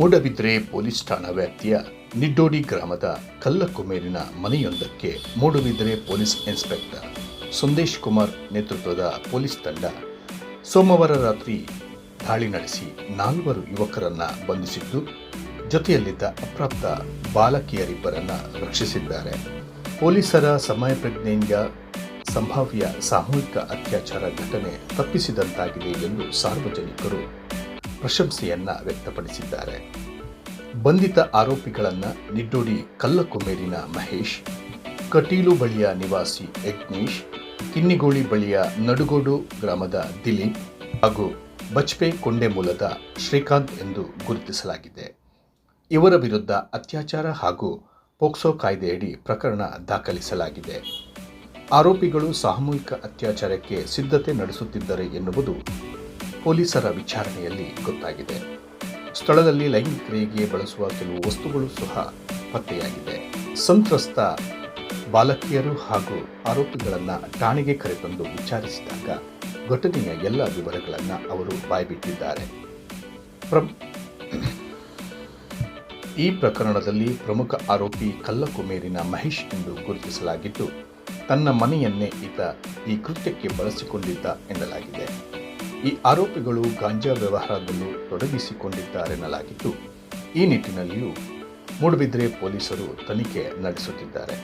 Moodbidri police ಠಾಣಾ ವ್ಯಾಪ್ತಿಯ ನಿಡ್ಡೋಡಿ ಗ್ರಾಮದ ಕಲ್ಲಕುಮೇರಿನ ಮನೆಯೊಂದಕ್ಕೆ ಮೂಡಬಿದ್ರೆ ಪೊಲೀಸ್ ಇನ್ಸ್ಪೆಕ್ಟರ್ ಸಂದೇಶ್ ಕುಮಾರ್ ನೇತೃತ್ವದ ಪೊಲೀಸ್ ತಂಡ ಸೋಮವಾರ ರಾತ್ರಿ ದಾಳಿ ನಡೆಸಿ ನಾಲ್ವರು ಯುವಕರನ್ನ ಬಂಧಿಸಿದ್ದು, ಜೊತೆಯಲ್ಲಿದ್ದ ಅಪ್ರಾಪ್ತ ಬಾಲಕಿಯರಿಬ್ಬರನ್ನ ರಕ್ಷಿಸಿದ್ದಾರೆ. ಪೊಲೀಸರ ಸಮಯ ಪ್ರಜ್ಞೆಯಿಂದ ಸಂಭಾವ್ಯ ಸಾಮೂಹಿಕ ಅತ್ಯಾಚಾರ ಘಟನೆ ತಪ್ಪಿಸಿದಂತಾಗಿದೆ ಎಂದು ಸಾರ್ವಜನಿಕರು ಪ್ರಶಂಸೆಯನ್ನ ವ್ಯಕ್ತಪಡಿಸಿದ್ದಾರೆ. ಬಂಧಿತ ಆರೋಪಿಗಳನ್ನ ನಿಡ್ಡೋಡಿ ಕಲ್ಲಕುಮೇರಿನ ಮಹೇಶ್, ಕಟೀಲು ಬಳಿಯ ನಿವಾಸಿ ಯಜ್ಞೇಶ್ ಕಿನ್ನಿಗೋಳಿ ಬಳಿಯ ನಡುಗೋಡು ಗ್ರಾಮದ ದಿಲೀಪ್ ಹಾಗೂ ಬಚ್ಪೆ ಕೊಂಡೆ ಮೂಲದ ಶ್ರೀಕಾಂತ್ ಎಂದು ಗುರುತಿಸಲಾಗಿದೆ. ಇವರ ವಿರುದ್ಧ ಅತ್ಯಾಚಾರ ಹಾಗೂ ಪೋಕ್ಸೋ ಕಾಯ್ದೆಯಡಿ ಪ್ರಕರಣ ದಾಖಲಿಸಲಾಗಿದೆ. ಆರೋಪಿಗಳು ಸಾಮೂಹಿಕ ಅತ್ಯಾಚಾರಕ್ಕೆ ಸಿದ್ಧತೆ ನಡೆಸುತ್ತಿದ್ದರೆ ಎನ್ನುವುದು ಪೊಲೀಸರ ವಿಚಾರಣೆಯಲ್ಲಿ ಗೊತ್ತಾಗಿದೆ. ಸ್ಥಳದಲ್ಲಿ ಲೈಂಗಿಕ ಕ್ರಿಯೆಗೆ ಬಳಸುವ ಕೆಲವು ವಸ್ತುಗಳು ಸಹ ಪತ್ತೆಯಾಗಿದೆ. ಸಂತ್ರಸ್ತ ಬಾಲಕಿಯರು ಹಾಗೂ ಆರೋಪಿಗಳನ್ನು ಠಾಣೆಗೆ ಕರೆತಂದು ವಿಚಾರಿಸಿದಾಗ ಘಟನೆಯ ಎಲ್ಲ ವಿವರಗಳನ್ನು ಅವರು ಬಾಯ್ಬಿಟ್ಟಿದ್ದಾರೆ. ಈ ಪ್ರಕರಣದಲ್ಲಿ ಪ್ರಮುಖ ಆರೋಪಿ ಕಲ್ಲಕುಮೇರಿನ ಮಹೇಶ್ ಎಂದು ಗುರುತಿಸಲಾಗಿದ್ದು, ತನ್ನ ಮನೆಯನ್ನೇ ಈತ ಈ ಕೃತ್ಯಕ್ಕೆ ಬಳಸಿಕೊಂಡಿದ್ದ ಎನ್ನಲಾಗಿದೆ. ಈ ಆರೋಪಿಗಳು ಗಾಂಜಾ ವ್ಯವಹಾರದಲ್ಲೂ ತೊಡಗಿಸಿಕೊಂಡಿದ್ದಾರೆನ್ನಲಾಗಿದ್ದು ಈ ನಿಟ್ಟಿನಲ್ಲಿಯೂ ಮೂಡುಬಿದ್ರೆ ಪೊಲೀಸರು ತನಿಖೆ ನಡೆಸುತ್ತಿದ್ದಾರೆ.